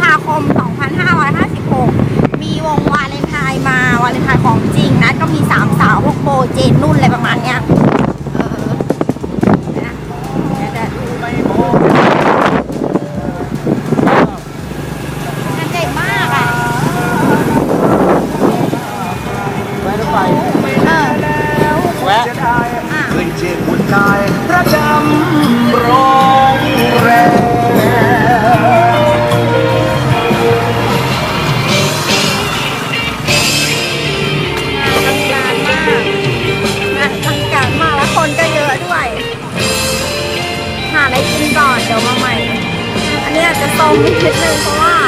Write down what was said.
ภาคม 2556 มีวงวาเลนไทน์มาวาเลนไทน์ของจริงนะก็มีสามสาวพวกโบเจนนุ่นอะไรประมาณเนี้ยเออนะเวจะดูไปโบงานใหญ่มากอะรถไฟเออแวะขึ้นเชียงบุญกาย อยากจะตรงนิดนึงเพราะว่า